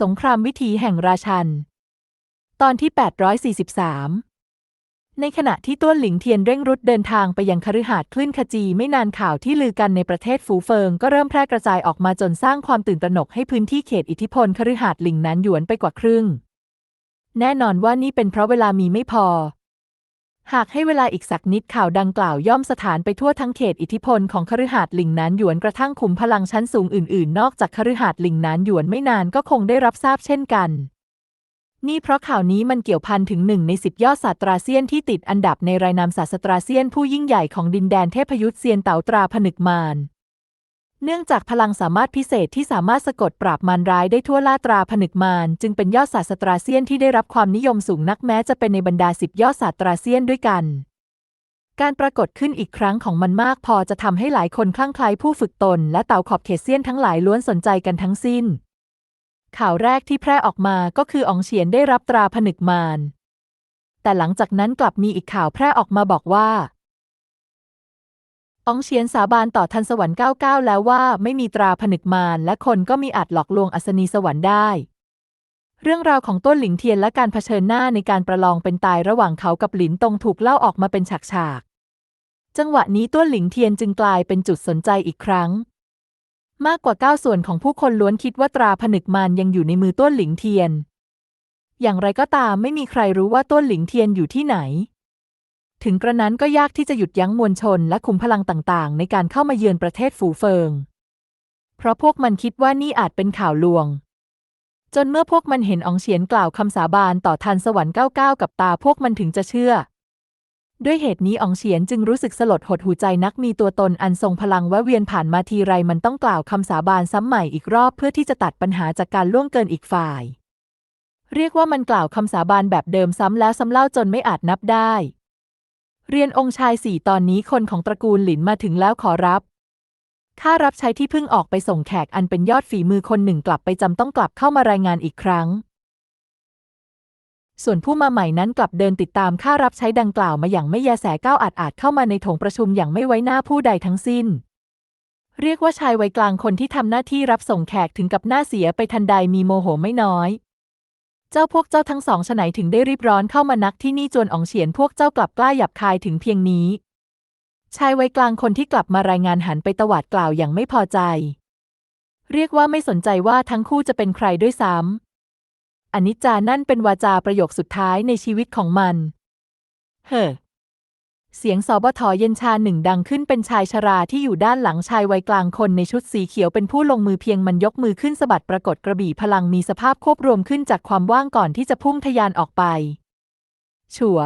สงครามวิถีแห่งราชัน ตอนที่ 843 ในขณะที่ต้วนหลิงเทียนเร่งรุดเดินทางไปยังคฤหาสน์คลื่นขจีไม่นานข่าวที่ลือกันในประเทศฝูเฟิงก็เริ่มแพร่กระจายออกมาจนสร้างความตื่นตระหนกให้พื้นที่เขตอิทธิพลคฤหาสน์หลิงนั้นหยวนไปกว่าครึ่ง แน่นอนว่านี่เป็นเพราะเวลามีไม่พอ หากให้เวลาอีกสักนิดข่าวดังกล่าวย่อมสถานไปทั่วทั้งเขตอิทธิพลของคฤหาสน์หลิงนานหยวนกระทั่งขุมพลังชั้นสูงอื่นๆ นอกจากคฤหาสน์หลิงนานหยวนไม่นานก็คงได้รับทราบเช่นกัน นี่เพราะข่าวนี้มันเกี่ยวพันถึงหนึ่งในสิบยอดศาสตราเซียนที่ติดอันดับในรายนามศาสตราเซียนผู้ยิ่งใหญ่ของดินแดนเทพยุทธเซียนเต๋าตราผนึกมาร เนื่องจากพลังสามารถพิเศษที่สามารถสะกดปราบมารร้ายได้ทั่วล่าตราผนึกมารจึงเป็นยอดศาสตราเซียนที่ได้รับความนิยมสูงนักแม้จะเป็นในบรรดาสิบยอดศาสตราเซียนด้วยกัน การปรากฏขึ้นอีกครั้งของมันมากพอจะทำให้หลายคนคลั่งไคล้ผู้ฝึกตน และเต่าขอบเขตเซียนทั้งหลายล้วนสนใจกันทั้งสิ้น ข่าวแรกที่แพร่ออกมาก็คืออองเฉียนได้รับตราผนึกมารแต่หลังจากนั้นกลับมีอีกข่าวแพร่ออกมาบอกว่า อองเฉียนสาบานต่อทันสวรรค์99 แล้วว่าไม่มีตราผนึกมารและคนก็มีอาจหลอกลวงอัศนีสวรรค์ได้ เรื่องราวของต้นหลิงเทียนและการเผชิญหน้าในการประลองเป็นตายระหว่างเขากับหลินตงถูกเล่าออกมาเป็นฉากๆ จังหวะนี้ต้นหลิงเทียนจึงกลายเป็นจุดสนใจอีกครั้ง มากกว่าเก้าส่วนของผู้คนล้วนคิดว่าตราผนึกมารยังอยู่ในมือต้นหลิงเทียน อย่างไรก็ตามไม่มีใครรู้ว่าต้นหลิงเทียนอยู่ที่ไหน ถึงกระนั้นก็ยากที่จะหยุดยั้งมวลชนและขุมพลังต่างๆ ในการเข้ามาเยือนประเทศฝูเฟิง เพราะพวกมันคิดว่านี่อาจเป็นข่าวลวง จนเมื่อพวกมันเห็นอองเฉียนกล่าวคำสาบานต่อทันสวรรค์99 กับตาพวกมันถึงจะเชื่อ ด้วยเหตุนี้อองเฉียนจึงรู้สึกสลดหดหูใจนักมีตัวตนอันทรงพลังแวะเวียนผ่านมาทีไรมันต้องกล่าวคำสาบานซ้ำใหม่อีกรอบเพื่อที่จะตัดปัญหาจากการล่วงเกินอีกฝ่าย เรียกว่ามันกล่าวคำสาบานแบบเดิมซ้ำแล้วซ้ำเล่าจนไม่อาจนับได้ เรียนองค์ชายสี่ตอนนี้คนของตระกูลหลินมาถึงแล้วขอรับ ข้ารับใช้ที่เพิ่งออกไปส่งแขกอันเป็นยอดฝีมือคนหนึ่งกลับไปจำต้องกลับเข้ามารายงานอีกครั้ง ส่วนผู้มาใหม่นั้นกลับเดินติดตามข้ารับใช้ดังกล่าวมาอย่างไม่แยแสก้าวอาจอาจเข้ามาในถงประชุมอย่างไม่ไว้หน้าผู้ใดทั้งสิ้น เรียกว่าชายวัยกลางคนที่ทำหน้าที่รับส่งแขกถึงกับหน้าเสียไปทันใดมีโมโหไม่น้อย เจ้าพวกเจ้าทั้งสองฉไหนถึงได้รีบร้อนเข้ามานักที่นี่จวนอองเฉียนพวกเจ้ากลับกล้าหยับคายถึงเพียงนี้ ชายวัยกลางคนที่กลับมารายงานหันไปตวาดกล่าวอย่างไม่พอใจ เรียกว่าไม่สนใจว่าทั้งคู่จะเป็นใครด้วยซ้ำอนิจจานั่นเป็นวาจาประโยคสุดท้ายในชีวิตของมัน เฮ้อ เสียงสอบทเย็นชาหนึ่งดังขึ้นเป็นชายชราที่อยู่ด้านหลังชายวัยกลางคนในชุดสีเขียวเป็นผู้ลงมือเพียงมันยกมือขึ้นสะบัดปรากฏกระบี่พลังมีสภาพควบรวมขึ้นจากความว่างก่อนที่จะพุ่งทะยานออกไป ชัว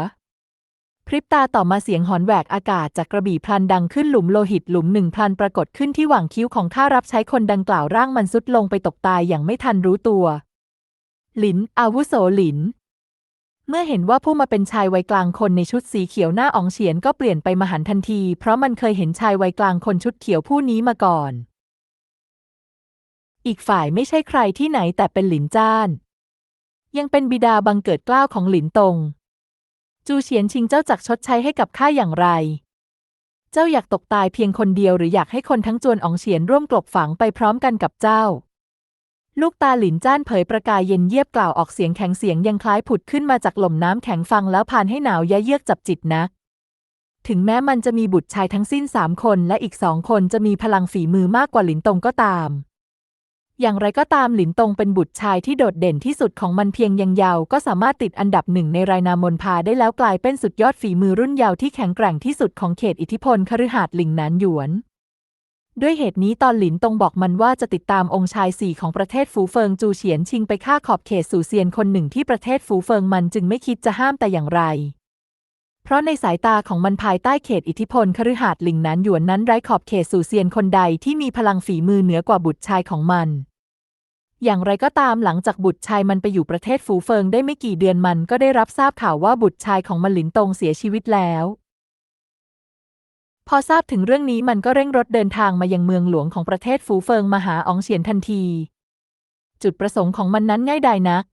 พริบตาต่อมาเสียงหอนแหวกอากาศจากกระบี่พลันดังขึ้นหลุมโลหิตหลุมหนึ่งพลันปรากฏขึ้นที่หว่างคิ้วของข้ารับใช้คนดังกล่าวร่างมันสุดลงไปตกตายอย่างไม่ทันรู้ตัว หลิน อาวุโสหลิน เมื่อเห็นว่าผู้มาเป็นชายวัยกลางคนในชุดสีเขียวหน้าอ๋องเฉียนก็เปลี่ยนไปมหันทันที เพราะมันเคยเห็นชายวัยกลางคนชุดเขียวผู้นี้มาก่อน อีกฝ่ายไม่ใช่ใครที่ไหนแต่เป็นหลินจ้าน ยังเป็นบิดาบังเกิดกล้าวของหลินตง จูเฉียนชิงเจ้าจักชดใช้ให้กับข้าอย่างไร เจ้าอยากตกตายเพียงคนเดียวหรืออยากให้คนทั้งจวนอ๋องเฉียนร่วมกลบฝังไปพร้อมกันกับเจ้า ลูกตาหลินจ้านเผยประกายเย็นเยียบกล่าวออกเสียงแข็งเสียงยังคล้ายผุดขึ้นมาจากหล่มน้ำแข็งฟังแล้วพานให้หนาวยะเยือกจับจิตนัก ถึงแม้มันจะมีบุตรชายทั้งสิ้นสามคนและอีกสองคนจะมีพลังฝีมือมากกว่าหลินตงก็ตาม อย่างไรก็ตามหลินตงเป็นบุตรชายที่โดดเด่นที่สุดของมันเพียงยังเยาว์ก็สามารถติดอันดับหนึ่งในรายนามนพาได้แล้วกลายเป็นสุดยอดฝีมือรุ่นเยาว์ที่แข็งแกร่งที่สุดของเขตอิทธิพลคฤหาสน์หลิงนานหยวน ด้วยเหตุนี้ตอนหลินตงบอกมันว่าจะติดตามองค์ชายสี่ของประเทศฝูเฟิงจูเฉียนชิงไปฆ่าขอบเขตสู่เซียนคนหนึ่งที่ประเทศฝูเฟิงมันจึงไม่คิดจะห้ามแต่อย่างไร เพราะในสายตาของมันภายใต้เขตอิทธิพลคฤหาสน์หลิงหนานหยวนนั้นไร้ขอบเขตสู่เซียนคนใดที่มีพลังฝีมือเหนือกว่าบุตรชายของมัน อย่างไรก็ตามหลังจากบุตรชายมันไปอยู่ประเทศฝูเฟิงได้ไม่กี่เดือนมันก็ได้รับทราบข่าวว่าบุตรชายของมันหลินตงเสียชีวิตแล้ว พอทราบถึงเรื่องนี้มันก็เร่งรถเดินทางมายังเมืองหลวงของประเทศฝูเฟิงมาหาอองเฉียนทันที จุดประสงค์ของมันนั้นง่ายดายนัก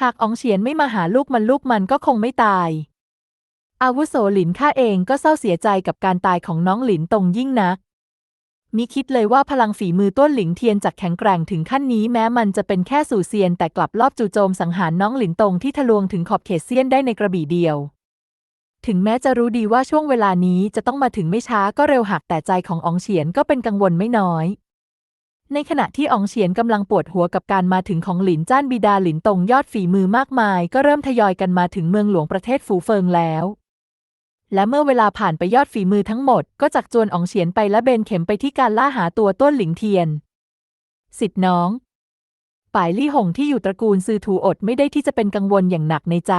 หากอองเฉียนไม่มาหาลูกมันลูกมันก็คงไม่ตาย อาวุโสหลินข้าเองก็เศร้าเสียใจกับการตายของน้องหลินตรงยิ่งนัก มิคิดเลยว่าพลังฝีมือต้นหลิงเทียนจากแข็งแกร่งถึงขั้นนี้แม้มันจะเป็นแค่สู่เซียนแต่กลับลอบจู่โจมสังหารน้องหลินตรงที่ทะลวงถึงขอบเขตเซียนได้ในกระบี่เดียว ถึงแม้จะรู้ดีว่าช่วงเวลานี้จะต้องมาถึงไม่ช้าก็เร็วหักแต่ใจของอองเฉียนก็เป็นกังวลไม่น้อย ในขณะที่อองเฉียนกำลังปวดหัวกับการมาถึงของหลินจ้านบิดาหลินตงยอดฝีมือมากมาย ก็เริ่มทยอยกันมาถึงเมืองหลวงประเทศฝูเฟิงแล้ว และเมื่อเวลาผ่านไปยอดฝีมือทั้งหมด ก็จักจวนอองเฉียนไปและเบนเข็มไปที่การล่าหาตัวต้นหลิงเทียน สิทธิน้องป่ายลี่หงที่อยู่ตระกูลซือถูอดไม่ได้ที่จะเป็นกังวลอย่างหนักในใจ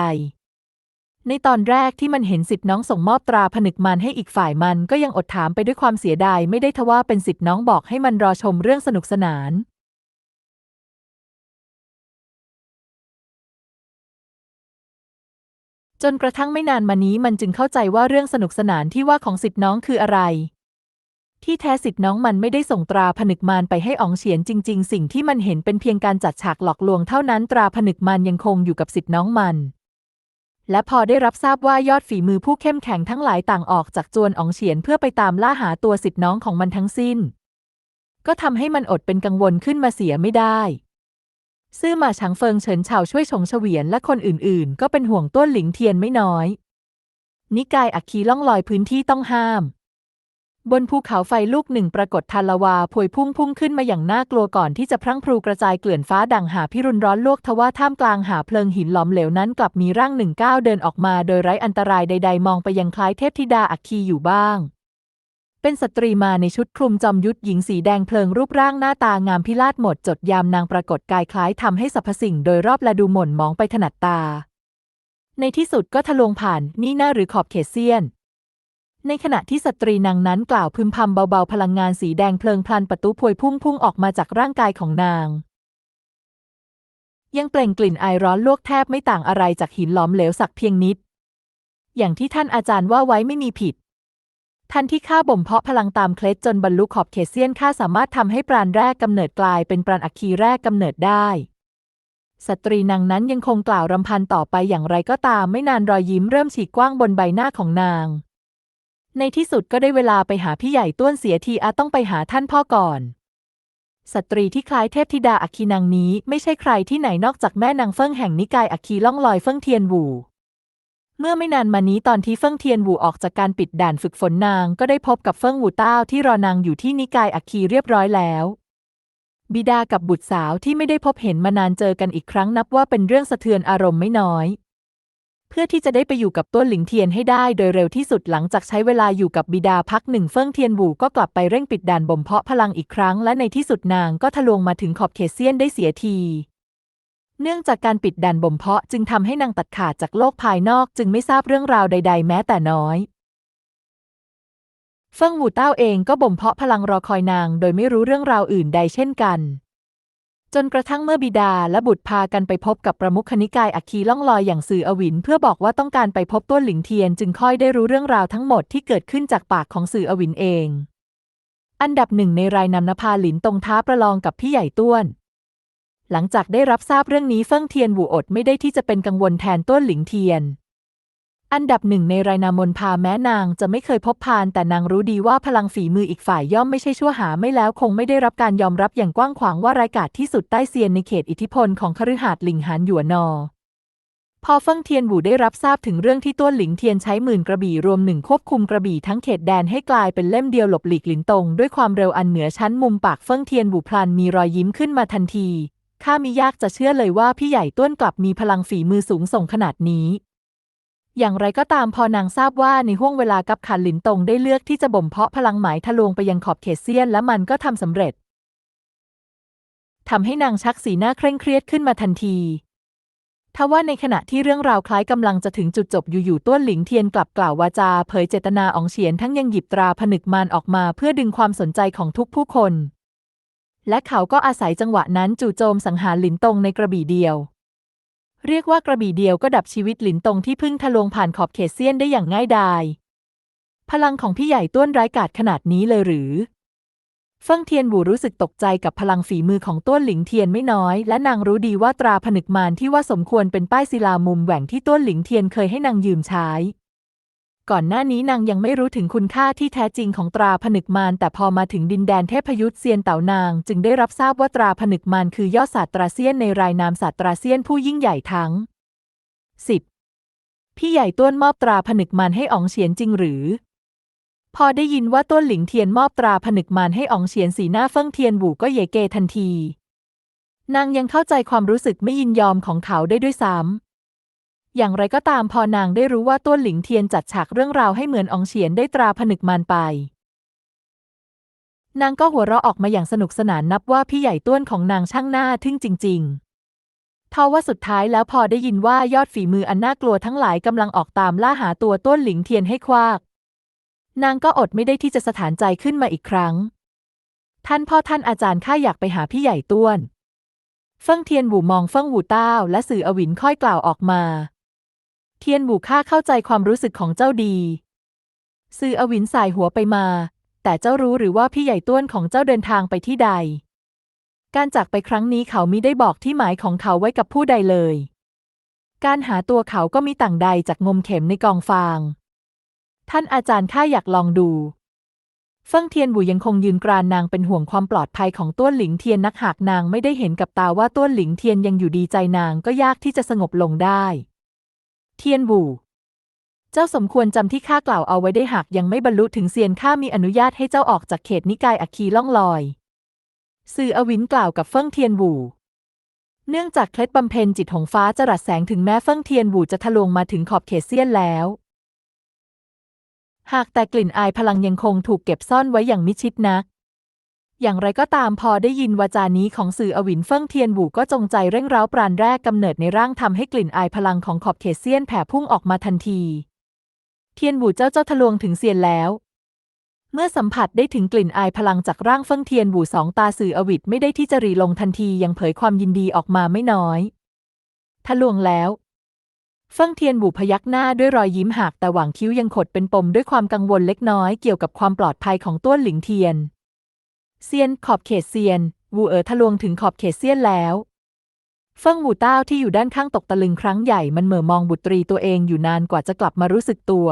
ในตอนแรกที่มันเห็นสิทธิน้องส่งมอบตราผนึกมันให้อีกฝ่ายมันก็ยังอดถามไปด้วยความเสียดายไม่ได้ทว่าเป็นสิทธิน้องบอกให้มันรอชมเรื่องสนุกสนาน จนกระทั่งไม่นานมานี้มันจึงเข้าใจว่าเรื่องสนุกสนานที่ว่าของสิทธิน้องคืออะไร ที่แท้สิทธิน้องมันไม่ได้ส่งตราผนึกมารไปให้อองเฉียนจริง ๆ สิ่งที่มันเห็นเป็นเพียงการจัดฉากหลอกลวงเท่านั้นตราผนึกมารยังคงอยู่กับสิทธิน้องมัน และพอได้รับทราบว่ายอดฝีมือผู้เข้มแข็งทั้งหลายต่างออกจากจวนอองเฉียนเพื่อไปตามล่าหาตัวสิทธิน้องของมันทั้งสิ้น ก็ทำให้มันอดเป็นกังวลขึ้นมาเสียไม่ได้ ซื่อมาฉางเฟิงเฉินเฉาช่วยชงเฉวียนและคนอื่นๆ ก็เป็นห่วงต้นหลิงเทียนไม่น้อย นิกายอัคคีล่องลอยพื้นที่ต้องห้าม บนภูเขาไฟลูกหนึ่งปรากฏทันละวาพวยพุ่งพุ่งขึ้นมาอย่างน่ากลัวก่อนที่จะพรั่งพรูกระจายเกลื่อนฟ้าดังหาพิรุณร้อนโลกทว่าท่ามกลางหาเพลิงหินหลอมเหลวนั้นกลับมีร่างหนึ่งก้าวเดินออกมาโดยไร้อันตรายใด ๆ มองไปยังคล้ายเทพธิดาอัคคีอยู่บ้าง เป็นสตรีมาในชุดคลุมจอมยุทธหญิงสีแดงเพลิงรูปร่างหน้าตางามพิราชหมดจดยามนางปรากฏกายคล้ายทำให้สรรพสิ่งโดยรอบละดูหม่นมองไปถนัดตา ในที่สุดก็ทะลวงผ่านนี่หน้าหรือขอบเขตเซียน ในขณะที่สตรีนางนั้นกล่าวพึมพำเบาๆ พลังงานสีแดงเพลิงพลันประตูพวยพุ่งพุ่งออกมาจากร่างกายของนาง ยังเปล่งกลิ่นไอร้อนลวกแทบไม่ต่างอะไรจากหินหลอมเหลวสักเพียงนิด อย่างที่ท่านอาจารย์ว่าไว้ไม่มีผิดทันที่ข้าบ่มเพาะพลังตามเคล็ดจนบรรลุขอบเขตเซียนข้าสามารถทำให้ปราณแรกกำเนิดกลายเป็นปราณอัคคีแรกกำเนิดได้ สตรีนางนั้นยังคงกล่าวรำพันต่อไปอย่างไรก็ตามไม่นานรอยยิ้มเริ่มฉีกกว้างบนใบหน้าของนาง ในที่สุดก็ได้เวลาไปหาพี่ใหญ่ต้วนเสียทีอาต้องไปหาท่านพ่อก่อน สตรีที่คล้ายเทพธิดาอัคคีนางนี้ไม่ใช่ใครที่ไหนนอกจากแม่นางเฟิ่งแห่งนิกายอัคคีล่องลอยเฟิ่งเทียนหวูเมื่อไม่นานมานี้ตอนที่เฟิ่งเทียนหวูออกจากการปิดด่านฝึกฝนนางก็ได้พบกับเฟิ่งหวูต้าที่รอนางอยู่ที่นิกายอัคคีเรียบร้อยแล้ว บิดากับบุตรสาวที่ไม่ได้พบเห็นมานานเจอกันอีกครั้งนับว่าเป็นเรื่องสะเทือนอารมณ์ไม่น้อย พื่อที่จะได้ไปอยู่กับต้นหลิงเทียนให้ได้โดยเร็วที่สุดหลังจากใช้เวลาอยู่กับบิดาพักหนึ่งเฟิ่งเทียนหวูก็กลับไปเร่งปิดด่านบ่มเพาะพลังอีกครั้ง และในที่สุดนางก็ทะลวงมาถึงขอบเขตเซียนได้เสียทีเนื่องจากการปิดด่านบ่มเพาะจึงทำให้นางตัดขาดจากโลกภายนอกจึงไม่ทราบเรื่องราวใด ๆ แม้แต่น้อย เฟิ่งหูเต้าเองก็บ่มเพาะพลังรอคอยนาง โดยไม่รู้เรื่องราวอื่นใดเช่นกัน จนกระทั่งเมื่อบิดาและบุตรพากันไปพบกับประมุขนิกายอัคคีล่องลอยอย่างสื่ออวิน เพื่อบอกว่าต้องการไปพบต้นหลิงเทียนจึงค่อยได้รู้เรื่องราวทั้งหมดที่เกิดขึ้นจากปากของสื่ออวินเอง อันดับหนึ่งในรายนำนภาหลินตรงท้าประลองกับพี่ใหญ่ต้วน หลังจากได้รับทราบเรื่องนี้เฟิ่งเทียนหวูอดไม่ได้ที่จะเป็นกังวลแทนต้วนหลิงเทียน อันดับหนึ่งในรายนามนพาแม้นางจะไม่เคยพบพานแต่นางรู้ดีว่าพลังฝีมืออีกฝ่ายย่อมไม่ใช่ชั่วหาไม่แล้วคงไม่ได้รับการยอมรับอย่างกว้างขวางว่ารายกาจที่สุดใต้เซียนในเขตอิทธิพลของคฤหาสน์หลิงหานหยวนนอ พอเฟิ่งเทียนหูได้รับทราบถึงเรื่องที่ต้วนหลิงเทียนใช้หมื่นกระบี่รวมหนึ่งควบคุมกระบี่ทั้งเขตแดนให้กลายเป็นเล่มเดียวหลบหลีกหลินตงด้วยความเร็วอันเหนือชั้นมุมปากเฟิ่งเทียนหวูพลันมีรอยยิ้มขึ้นมาทันทีข้ามิยากจะเชื่อเลยว่าพี่ใหญ่ต้วนกลับมีพลังฝีมือสูงส่งขนาดนี้ อย่างไรก็ตามพอนางทราบว่าในห้วงเวลากับขันหลินตงได้เลือกที่จะบ่มเพาะพลังหมายทะลวงไปยังขอบเขตเซียนและมันก็ทำสำเร็จทำให้นางชักสีหน้าเคร่งเครียดขึ้นมาทันทีทว่าในขณะที่เรื่องราวคล้ายกำลังจะถึงจุดจบอยู่ๆต้วนหลิงเทียนกลับกล่าววาจาเผยเจตนาอองเฉียนทั้งยังหยิบตราผนึกมารออกมาเพื่อดึงความสนใจของทุกผู้คน และเขาก็อาศัยจังหวะนั้นจู่โจมสังหารหลินตงในกระบี่เดียว เรียกว่ากระบี่เดียวก็ดับชีวิตหลินตงที่พึ่งทะลวงผ่านขอบเขตเซียนได้อย่างง่ายดาย พลังของพี่ใหญ่ต้วนร้ายกาจขนาดนี้เลยหรือเฟิ่งเทียนบูรู้สึกตกใจกับพลังฝีมือของต้วนหลิงเทียนไม่น้อย และนางรู้ดีว่าตราผนึกมารที่ว่าสมควรเป็นป้ายศิลามุมแหว่งที่ต้วนหลิงเทียนเคยให้นางยืมใช้ ก่อนหน้านี้นางยังไม่รู้ถึงคุณค่าที่แท้จริงของตราผนึกมารแต่พอมาถึงดินแดนเทพยุทธเซียนเต่านาง จึงได้รับทราบว่าตราผนึกมารคือยอดศาสตราเซียนในรายนามศาสตราเซียนผู้ยิ่งใหญ่ทั้ง 10. พี่ใหญ่ต้วนมอบตราผนึกมารให้อ๋องเฉียนจริงหรือ พอได้ยินว่าต้นหลิงเทียนมอบตราผนึกมารให้อ๋องเฉียนสีหน้าเฟิ่งเทียนบู่ก็เยเกทันที นางยังเข้าใจความรู้สึกไม่ยินยอมของเขาได้ด้วยซ้ำ อย่างไรก็ตามพอนางได้รู้ว่าต้นหลิงเทียนจัดฉากเรื่องราวให้เหมือนอองเฉียนได้ตราผนึกมารไป นางก็หัวเราะออกมาอย่างสนุกสนานนับว่าพี่ใหญ่ต้วนของนางช่างหน้าทึ่งจริง ๆ ทว่าสุดท้ายแล้วพอได้ยินว่ายอดฝีมืออันน่ากลัวทั้งหลายกำลังออกตามล่าหาตัวต้นหลิงเทียนให้คว้ากนางก็อดไม่ได้ที่จะสถานใจขึ้นมาอีกครั้ง ท่านพ่อท่านอาจารย์ข้าอยากไปหาพี่ใหญ่ต้วน เฟิ่งเทียนบูมองเฟิ่งหูเต้าและสื่ออวินค่อยกล่าวออกมา เทียนบู่ข้าเข้าใจความรู้สึกของเจ้าดีสื่ออวินสายหัวไปมา แต่เจ้ารู้หรือว่าพี่ใหญ่ต้วนของเจ้าเดินทางไปที่ใด การจากไปครั้งนี้เขามิได้บอกที่หมายของเขาไว้กับผู้ใดเลย การหาตัวเขาก็มีต่างใดจากงมเข็มในกองฟาง ท่านอาจารย์ข้าอยากลองดูเฟิ่งเทียนบูยังคงยืนกรานนางเป็นห่วงความปลอดภัยของต้วนหลิงเทียนนักหากนางไม่ได้เห็นกับตาว่าต้วนหลิงเทียนยังอยู่ดีใจนางก็ยากที่จะสงบลงได้ เทียนบู เจ้าสมควรจำที่ข้ากล่าวเอาไว้ได้หากยังไม่บรรลุถึงเซียนข้ามีอนุญาตให้เจ้าออกจากเขตนิกายอัคคีล่องลอย สื่ออวินกล่าวกับเฟิ่งเทียนบู เนื่องจากเคล็ดบำเพ็ญจิตหงฟ้าจะรัสแสงถึงแม้เฟิ่งเทียนบูจะทะลวงมาถึงขอบเขตเซียนแล้ว หากแต่กลิ่นอายพลังยังคงถูกเก็บซ่อนไว้อย่างมิชิดนัก อย่างไรก็ตามพอได้ยินวาจานี้ของสื่ออวินเฟิ่งเทียนบูก็จงใจเร่งเร้าปราณแรกกำเนิดในร่างทำให้กลิ่นอายพลังของขอบเขตเซียนแผ่พุ่งออกมาทันที เทียนบูเจ้าเจ้าทะลวงถึงเซียนแล้ว เมื่อสัมผัสได้ถึงกลิ่นอายพลังจากร่างเฟิ่งเทียนบูสองตาสื่ออวิดไม่ได้ที่จะรีลงทันทียังเผยความยินดีออกมาไม่น้อย ทะลวงแล้วเฟิ่งเทียนบูพยักหน้าด้วยรอยยิ้มหักแต่หว่างคิ้วยังขดเป็นปมด้วยความกังวลเล็กน้อยเกี่ยวกับความปลอดภัยของต้วนหลิงเทียน เซียนขอบเขตเซียน วูเอ๋อทะลวงถึงขอบเขตเซียนแล้ว เฟิ่งหมู่เต้าที่อยู่ด้านข้างตกตะลึงครั้งใหญ่มันเหม่อมองบุตรีตัวเองอยู่นานกว่าจะกลับมารู้สึกตัว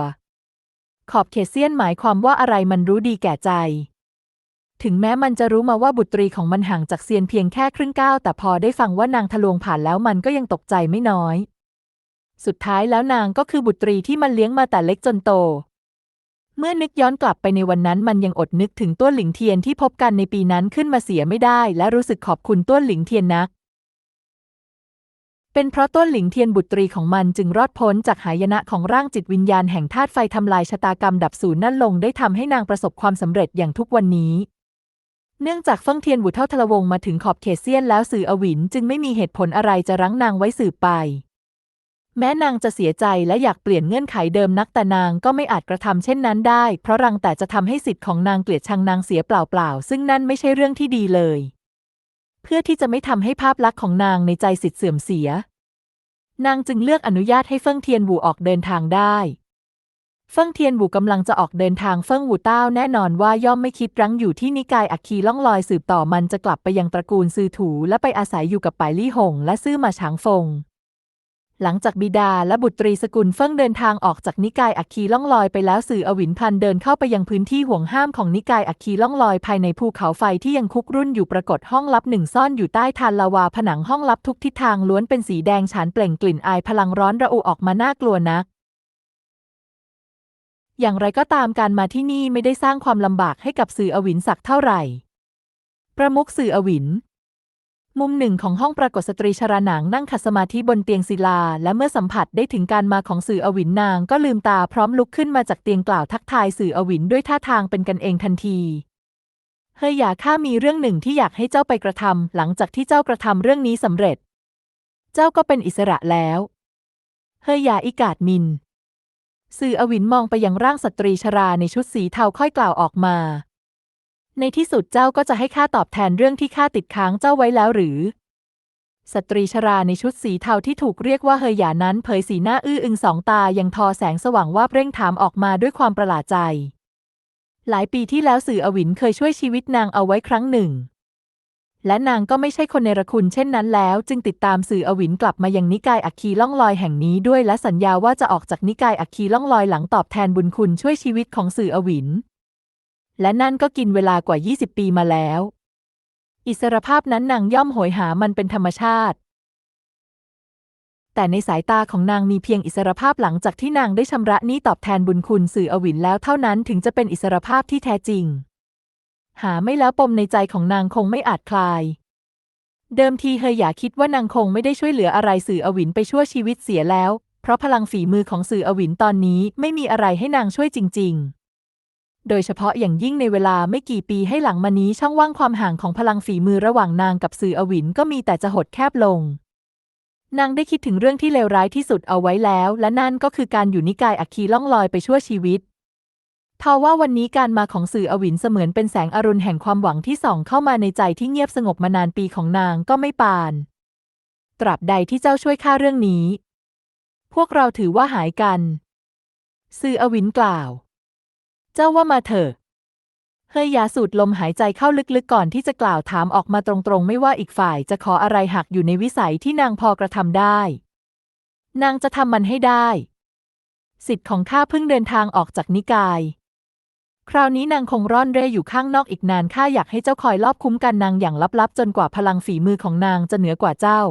ขอบเขตเซียนหมายความว่าอะไรมันรู้ดีแก่ใจ ถึงแม้มันจะรู้มาว่าบุตรีของมันห่างจากเซียนเพียงแค่ครึ่งก้าวแต่พอได้ฟังว่านางทะลวงผ่านแล้วมันก็ยังตกใจไม่น้อย สุดท้ายแล้วนางก็คือบุตรีที่มันเลี้ยงมาแต่เล็กจนโต เมื่อนึกย้อนกลับไปในวันนั้นมันยังอดนึกถึงต้วนหลิงเทียนที่พบกันในปีนั้นขึ้นมาเสียไม่ได้ และรู้สึกขอบคุณต้วนหลิงเทียนนัก เป็นเพราะต้นหลิงเทียนบุตรีของมันจึงรอดพ้นจากหายนะของร่างจิตวิญญาณแห่งธาตุไฟทำลายชะตากรรมดับศูนย์นั่นลงได้ทำให้นางประสบความสำเร็จอย่างทุกวันนี้ เนื่องจากเฟิ่งเทียนบุตรเท่าทะละวงมาถึงขอบเขตเซียนแล้วสื่ออวินจึงไม่มีเหตุผลอะไรจะรั้งนางไว้สืบไป แม้นางจะเสียใจและอยากเปลี่ยนเงื่อนไขเดิมนักแต่นางก็ไม่อาจกระทำเช่นนั้นได้ เพราะรังแต่จะทำให้สิทธิ์ของนางเกลียดชังนางเสียเปล่าๆ ซึ่งนั่นไม่ใช่เรื่องที่ดีเลย เพื่อที่จะไม่ทำให้ภาพลักษณ์ของนางในใจสิทธิ์เสื่อมเสีย นางจึงเลือกอนุญาตให้เฟิ่งเทียนบูออกเดินทางได้เฟิ่งเทียนบูกำลังจะออกเดินทางเฟิ่งหูเต้าแน่นอนว่าย่อมไม่คิดรั้งอยู่ที่นิกายอัคคีล่องลอยสืบต่อมันจะกลับไปยังตระกูลซือถู และไปอาศัยอยู่กับปายลี่หง และซื่อมาฉางฟง หลังจากบิดาและบุตรีสกุลเฟิ่งเดินทางออกจากนิกายอัคคีล่องลอยไปแล้วสื่ออวินพันเดินเข้าไปยังพื้นที่ห่วงห้ามของนิกายอัคคีล่องลอยภายในภูเขาไฟที่ยังคุกรุ่นอยู่ปรากฏห้องลับหนึ่งซ่อนอยู่ใต้ทานลาวาผนังห้องลับทุกทิศทางล้วนเป็นสีแดงฉานเปล่งกลิ่นอายพลังร้อนระอุออกมาน่ากลัวนักอย่างไรก็ตามการมาที่นี่ไม่ได้สร้างความลำบากให้กับสื่ออวินสักเท่าไหร่ ประมุขสื่ออวิน มุมหนึ่งของห้องปรากฏสตรีชราหนังนั่งขัดสมาธิบนเตียงศิลา และเมื่อสัมผัสได้ถึงการมาของสื่ออวินนางก็ลืมตาพร้อมลุกขึ้นมาจากเตียงกล่าวทักทายสื่ออวินด้วยท่าทางเป็นกันเองทันที เฮยหยาข้ามีเรื่องหนึ่งที่อยากให้เจ้าไปกระทำหลังจากที่เจ้ากระทำเรื่องนี้สำเร็จ เจ้าก็เป็นอิสระแล้ว เฮยหยาอิกาดมิน สื่ออวินมองไปยังร่างสตรีชราในชุดสีเทาค่อยกล่าวออกมา ในที่สุดเจ้าก็จะให้ข้าตอบแทนเรื่องที่ข้าติดค้างเจ้าไว้แล้วหรือ สตรีชราในชุดสีเทาที่ถูกเรียกว่าเฮยหยานั้นเผยสีหน้าอื้ออึงสองตายังทอแสงสว่างว่าบเร่งถามออกมาด้วยความประหลาดใจ หลายปีที่แล้วสื่ออวินเคยช่วยชีวิตนางเอาไว้ครั้งหนึ่ง และนางก็ไม่ใช่คนเนรคุณเช่นนั้นแล้ว จึงติดตามสื่ออวินกลับมายังนิกายอัคคีล่องลอยแห่งนี้ด้วยและสัญญาว่าจะออกจากนิกายอัคคีล่องลอยหลังตอบแทนบุญคุณช่วยชีวิตของสื่ออวิน และนั่นก็กินเวลากว่า 20 ปีมาแล้ว อิสรภาพนั้นนางย่อมโหยหามันเป็นธรรมชาติ แต่ในสายตาของนางมีเพียงอิสรภาพหลังจากที่นางได้ชำระหนี้ตอบแทนบุญคุณสื่ออวินแล้วเท่านั้นถึงจะเป็นอิสรภาพที่แท้จริง หาไม่แล้วปมในใจของนางคงไม่อาจคลาย เดิมทีเฮยอย่าคิดว่านางคงไม่ได้ช่วยเหลืออะไรสื่ออวินไปชั่วชีวิตเสียแล้ว เพราะพลังฝีมือของสื่ออวินตอนนี้ไม่มีอะไรให้นางช่วยจริง ๆ โดยเฉพาะอย่างยิ่งในเวลาไม่กี่ปีให้หลังมานี้ช่องว่างความห่างของพลังฝีมือระหว่างนางกับสื่ออวินก็มีแต่จะหดแคบลง นางได้คิดถึงเรื่องที่เลวร้ายที่สุดเอาไว้แล้ว และนั่นก็คือการอยู่นิกายอัคคีล่องลอยไปชั่วชีวิตทว่าวันนี้การมาของสื่ออวินเสมือนเป็นแสงอรุณแห่งความหวังที่ส่องเข้ามาในใจที่เงียบสงบมานานปีของนางก็ไม่ปาน ตราบใดที่เจ้าช่วยข้าเรื่องนี้ พวกเราถือว่าหายกัน สื่ออวินกล่าว เจ้าว่ามาเถอะเฮยยาสูดลมหายใจเข้าลึกๆก่อนที่จะกล่าวถามออกมาตรงๆ ไม่ว่าอีกฝ่ายจะขออะไรหักอยู่ในวิสัยที่นางพอกระทำได้ นางจะทำมันให้ได้ สิทธิ์ของข้าเพิ่งเดินทางออกจากนิกาย คราวนี้นางคงร่อนเร่อยู่ข้างนอกอีกนานข้าอยากให้เจ้าคอยรอบคุ้มกันนางอย่างลับๆ จนกว่าพลังฝีมือของนางจะเหนือกว่าเจ้า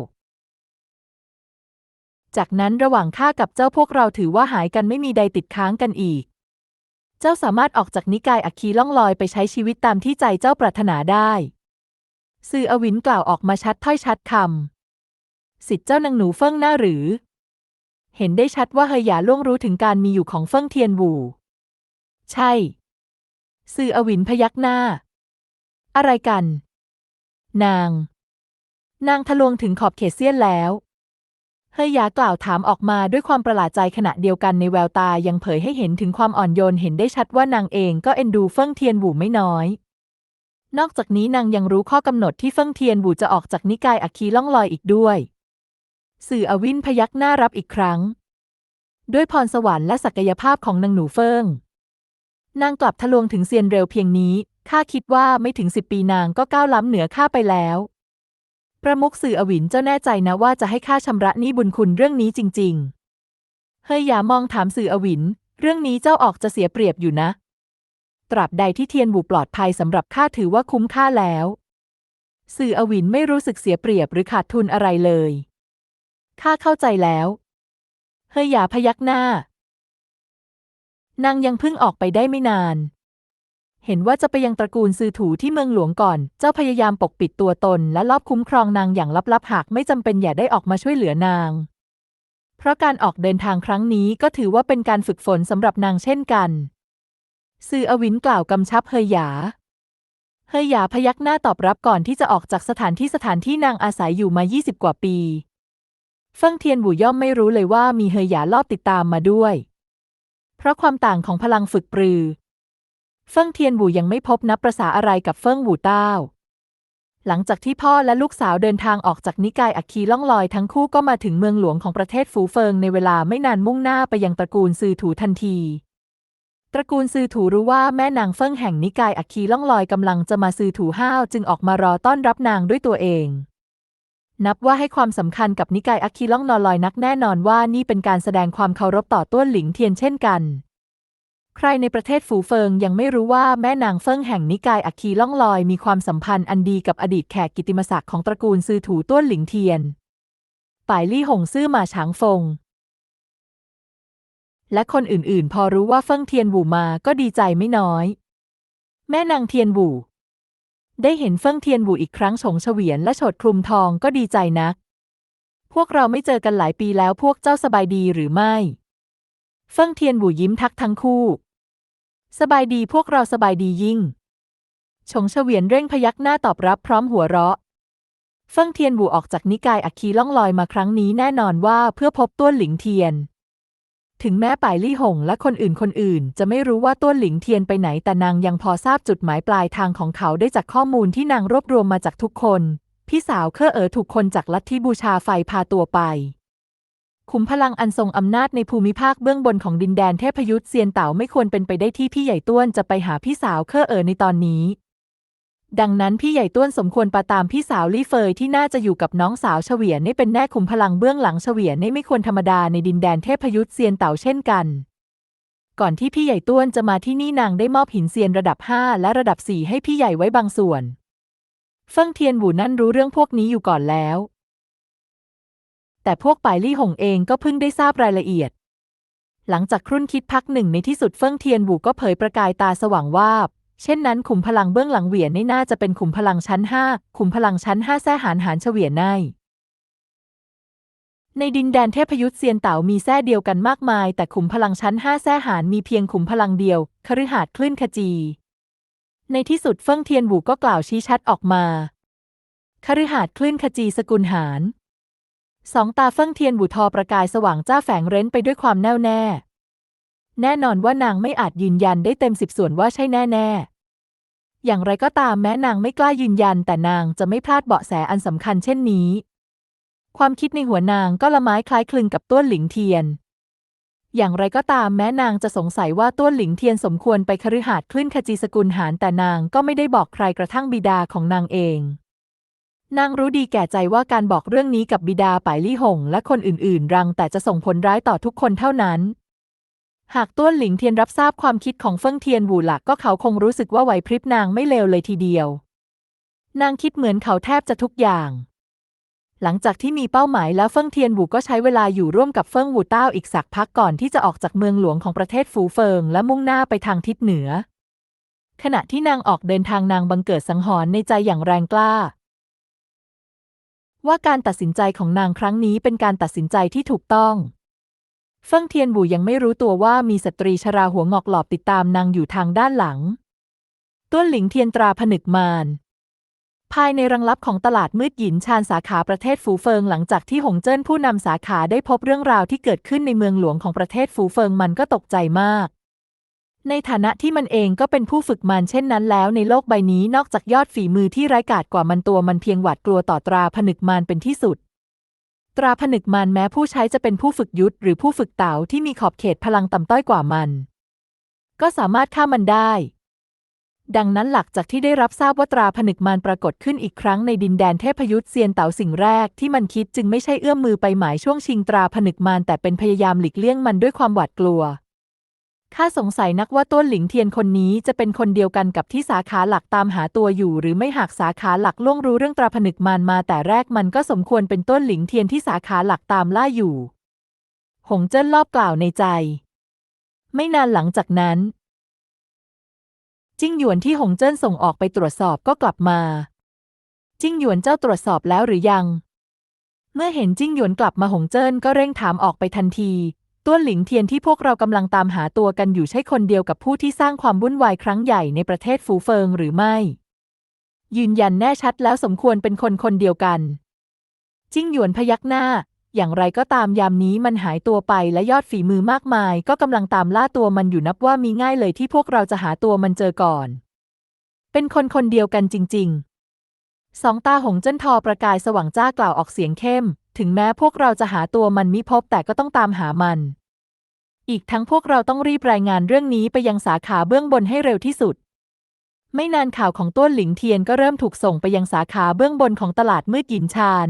จากนั้นระหว่างข้ากับเจ้าพวกเราถือว่าหายกันไม่มีใดติดค้างกันอีก เจ้าสามารถออกจากนิกายอัคคีล่องลอยไปใช้ชีวิตตามที่ใจเจ้าปรารถนาได้สื่ออวินกล่าวออกมาชัดถ้อยชัดคำสิทธิ์เจ้านางหนูเฟิ่งหน้าหรือ เห็นได้ชัดว่าเฮยหยาล่วงรู้ถึงการมีอยู่ของเฟิ่งเทียนหูใช่ สื่ออวินพยักหน้า อะไรกัน นาง นางทะลวงถึงขอบเขตเซียนแล้ว เฮยหยากล่าวถามออกมาด้วยความประหลาดใจขณะเดียวกันในแววตายังเผยให้เห็นถึงความอ่อนโยนเห็นได้ชัดว่านางเองก็เอ็นดูเฟิ่งเทียนหูไม่น้อย นอกจากนี้นางยังรู้ข้อกำหนดที่เฟิ่งเทียนหูจะออกจากนิกายอัคคีล่องลอยอีกด้วย สื่ออวินพยักหน้ารับอีกครั้ง ด้วยพรสวรรค์และศักยภาพของนางหนูเฟิ่ง นางกลับทะลวงถึงเซียนเร็วเพียงนี้ข้าคิดว่าไม่ถึงสิบปีนางก็ก้าวล้ำเหนือข้าไปแล้ว ประมุขสื่ออวินเจ้าแน่ใจนะว่าจะให้ข้าชำระหนี้บุญคุณเรื่องนี้จริง ๆ เฮยหยามองถามสื่ออวิน เรื่องนี้เจ้าออกจะเสียเปรียบอยู่นะ ตราบใดที่เทียนบูปลอดภัยสำหรับข้าถือว่าคุ้มค่าแล้ว สื่ออวินไม่รู้สึกเสียเปรียบหรือขาดทุนอะไรเลยข้าเข้าใจแล้ว เฮยหยาพยักหน้า นางยังเพิ่งออกไปได้ไม่นาน เห็นว่าจะไปยังตระกูลซือถูที่เมืองหลวงก่อน เจ้าพยายามปกปิดตัวตน และลอบคุ้มครองนางอย่างลับๆ หากไม่จำเป็นอย่าได้ออกมาช่วยเหลือนาง เพราะการออกเดินทางครั้งนี้ก็ถือว่าเป็นการฝึกฝนสำหรับนางเช่นกันซืออวินกล่าวกำชับเฮยหยา เฮยหยาพยักหน้าตอบรับก่อนที่จะออกจากสถานที่สถานที่นางอาศัยอยู่มา 20 กว่าปีเฟิ่งเทียนหูย่อมไม่รู้เลยว่ามีเฮยหยาลอบติดตามมาด้วย เพราะความต่างของพลังฝึกปรือ เฟิ่งเทียนหูยังไม่พบนับประษาอะไรกับเฟิ่งหูเต้าหลังจากที่พ่อและลูกสาวเดินทางออกจากนิกายอัคคีล่องลอยทั้งคู่ก็มาถึงเมืองหลวงของประเทศฟูเฟิงในเวลาไม่นานมุ่งหน้าไปยังตระกูลซือถูทันที ตระกูลซือถูรู้ว่าแม่นางเฟิ่งแห่งนิกายอัคคีล่องลอยกำลังจะมาซือถูห้าวจึงออกมารอต้อนรับนางด้วยตัวเอง นับว่าให้ความสำคัญกับนิกายอัคคีล่องนอลอยนักแน่นอนว่านี่เป็นการแสดงความเคารพต่อต้วนหลิงเทียนเช่นกัน ใครในประเทศฝูเฟิงยังไม่รู้ว่าแม่นางเฟิงแห่งนิกายอัคคีล่องลอยมีความสัมพันธ์อันดีกับอดีตแขกกิติมศักดิ์ของตระกูลซือถูต้วนหลิงเทียน ป่ายลี่หงซื่อมาฉางฟง และคนอื่นๆ พอรู้ว่าเฟิงเทียนหวูมาก็ดีใจไม่น้อย แม่นางเทียนหวูได้เห็นเฟิ่งเทียนหวูอีกครั้งฉงเฉวียนและโฉดคลุมทองก็ดีใจนัก พวกเราไม่เจอกันหลายปีแล้วพวกเจ้าสบายดีหรือไม่ เฟิ่งเทียนหูยิ้มทักทั้งคู่ สบายดีพวกเราสบายดียิ่งฉงเฉวียนเร่งพยักหน้าตอบรับพร้อมหัวเราะ เฟิ่งเทียนหูออกจากนิกายอัคคีล่องลอยมาครั้งนี้แน่นอนว่าเพื่อพบต้วนหลิงเทียน ถึงแม้ป่ายลี่หงและคนอื่นคนอื่น จะไม่รู้ว่าต้วนหลิงเทียนไปไหนแต่นางยังพอทราบจุดหมายปลายทางของเขาได้จากข้อมูลที่นางรวบรวมมาจากทุกคน พี่สาวเคอเอ๋อถูกคนจากลัทธิบูชาไฟพาตัวไป ขุมพลังอันทรงอำนาจในภูมิภาคเบื้องบนของดินแดนเทพยุทธเซียนเต๋าไม่ควรเป็นไปได้ที่พี่ใหญ่ต้วนจะไปหาพี่สาวเคอเอ๋อในตอนนี้ ดังนั้นพี่ใหญ่ต้วนสมควรปาตามพี่สาวลี่เฟยที่น่าจะอยู่กับน้องสาวเฉวียนนี่เป็นแน่ขุมพลังเบื้องหลังเฉวียนนี่ไม่ควรธรรมดาในดินแดนเทพยุทธเซียนเต่าเช่นกัน ก่อนที่พี่ใหญ่ต้วนจะมาที่นี่นางได้มอบหินเซียนระดับ 5 และระดับ 4 ให้พี่ใหญ่ไว้บางส่วน เฟิ่งเทียนหวูนั่นรู้เรื่องพวกนี้อยู่ก่อนแล้ว แต่พวกป่ายลี่หงเองก็เพิ่งได้ทราบรายละเอียด หลังจากครุ่นคิดพักหนึ่งในที่สุดเฟิ่งเทียนหวูก็เผยประกายตาสว่างวาบ เช่นนั้นขุมพลังเบื้องหลังเหวียนนี่น่าจะเป็นขุมพลังชั้นห้าขุมพลังชั้นห้าแท้หานหานเฉวียนในในดินแดนเทพยุทธเซียนเต๋ามีแท้เดียวกันมากมาย แต่ขุมพลังชั้นห้าแท้หานมีเพียงขุมพลังเดียวคฤหาสน์คลื่นขจี ในที่สุดเฟิ่งเทียนหวูก็กล่าวชี้ชัดออกมาคฤหาสน์คลื่นขจีสกุลหาน สองตาเฟิ่งเทียนหวูทอประกายสว่างจ้าแฝงเร้นไปด้วยความแน่วแน่ แน่นอนว่านางไม่อาจยืนยันได้เต็มสิบส่วนว่าใช่แน่ๆอย่างไรก็ตามแม้นางไม่กล้ายืนยัน แต่นางจะไม่พลาดเบาะแสอันสำคัญเช่นนี้ ความคิดในหัวนางก็ละไม้คล้ายคลึงกับต้วนหลิงเทียน อย่างไรก็ตามแม้นางจะสงสัยว่าต้วนหลิงเทียนสมควรไปคฤหาสน์คลื่นขจีสกุลหานแต่นางก็ไม่ได้บอกใครกระทั่งบิดาของนางเอง นางรู้ดีแก่ใจว่าการบอกเรื่องนี้กับบิดาป่ายลี่หง และคนอื่นๆ รังแต่จะส่งผลร้ายต่อทุกคนเท่านั้น หากต้วนหลิงเทียนรับทราบความคิดของเฟิ่งเทียนหวูหลักก็เขาคงรู้สึกว่าไหวพริบนางไม่เลวเลยทีเดียว นางคิดเหมือนเขาแทบจะทุกอย่าง หลังจากที่มีเป้าหมายแล้วเฟิ่งเทียนหวูก็ใช้เวลาอยู่ร่วมกับเฟิ่งหวูเต้าอีกสักพักก่อนที่จะออกจากเมืองหลวงของประเทศฝูเฟิง และมุ่งหน้าไปทางทิศเหนือ ขณะที่นางออกเดินทางนางบังเกิดสังหรณ์ในใจอย่างแรงกล้า ว่าการตัดสินใจของนางครั้งนี้เป็นการตัดสินใจที่ถูกต้อง เฟิ่งเทียนบูยังไม่รู้ตัวว่ามีสตรีชราหัวงอกหลอบติดตามนางอยู่ทางด้านหลัง ต้วนหลิงเทียนตราผนึกมารภายในรังลับของตลาดมืดหยินชานสาขาประเทศฟูเฟิงหลังจากที่หงเจิ้นผู้นำสาขาได้พบเรื่องราวที่เกิดขึ้นในเมืองหลวงของประเทศฟูเฟิงมันก็ตกใจมาก ในฐานะที่มันเองก็เป็นผู้ฝึกมันเช่นนั้นแล้วในโลกใบนี้นอกจากยอดฝีมือที่ไร้กาจกว่ามันตัวมันเพียงหวาดกลัวต่อตราผนึกมารเป็นที่สุด ตราผนึกมารแม้ผู้ใช้จะเป็นผู้ฝึกยุทธหรือผู้ฝึกเต๋าที่มีขอบเขตพลังต่ำต้อยกว่ามัน ก็สามารถฆ่ามันได้ ดังนั้นหลักจากที่ได้รับทราบว่าตราผนึกมารปรากฏขึ้นอีกครั้งในดินแดนเทพยุทธเซียนเต๋าสิ่งแรกที่มันคิดจึงไม่ใช่เอื้อมมือไปหมายช่วงชิงตราผนึกมารแต่เป็นพยายามหลีกเลี่ยงมันด้วยความหวาดกลัว ข้าสงสัยนักว่าต้นหลิงเทียนคนนี้จะเป็นคนเดียวกันกับที่สาขาหลักตามหาตัวอยู่ หรือไม่หากสาขาหลักล่วงรู้เรื่องตราผนึกมารมาแต่แรกมันก็สมควรเป็นต้นหลิงเทียนที่สาขาหลักตามล่าอยู่ หงเจิ้นรอบกล่าวในใจ ไม่นานหลังจากนั้น จิ้งหยวนที่หงเจิ้นส่งออกไปตรวจสอบก็กลับมา จิ้งหยวนเจ้าตรวจสอบแล้วหรือยัง เมื่อเห็นจิ้งหยวนกลับมาหงเจิ้นก็เร่งถามออกไปทันที ต้วนหลิงเทียนที่พวกเรากำลังตามหาตัวกันอยู่ใช่คนเดียวกับผู้ที่สร้างความวุ่นวายครั้งใหญ่ในประเทศฟูเฟิงหรือไม่ ยืนยันแน่ชัดแล้วสมควรเป็นคนคนเดียวกัน จิ้งหยวนพยักหน้า อย่างไรก็ตามยามนี้มันหายตัวไปและยอดฝีมือมากมาย ก็กำลังตามล่าตัวมันอยู่นับว่ามีง่ายเลยที่พวกเราจะหาตัวมันเจอก่อน เป็นคนคนเดียวกันจริง ๆ สองตาหงเจิ้นทอประกายสว่างจ้ากล่าวออกเสียงเข้ม ถึงแม้พวกเราจะหาตัวมันมิพบแต่ก็ต้องตามหามัน อีกทั้งพวกเราต้องรีบรายงานเรื่องนี้ไปยังสาขาเบื้องบนให้เร็วที่สุด ไม่นานข่าวของต้วนหลิงเทียนก็เริ่มถูกส่งไปยังสาขาเบื้องบนของตลาดมืดหยินชาน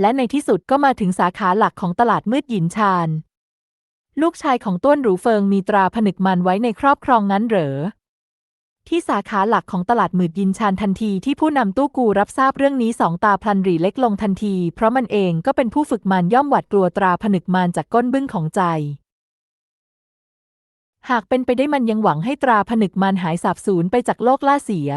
และในที่สุดก็มาถึงสาขาหลักของตลาดมืดหยินชาน ลูกชายของต้วนหรูเฟิงมีตราผนึกมันไว้ในครอบครองนั้นเหรอ ที่สาขาหลักของตลาดหมืดยินชานทันทีที่ผู้นำตู้กูรับทราบเรื่องนี้สองตาพลันหรีเล็กลงทันที เพราะมันเองก็เป็นผู้ฝึกมันย่อมหวาดกลัวตราผนึกมันจากก้นบึ้งของใจ หากเป็นไปได้มันยังหวังให้ตราผนึกมันหายสาบสูญไปจากโลกล่าเสีย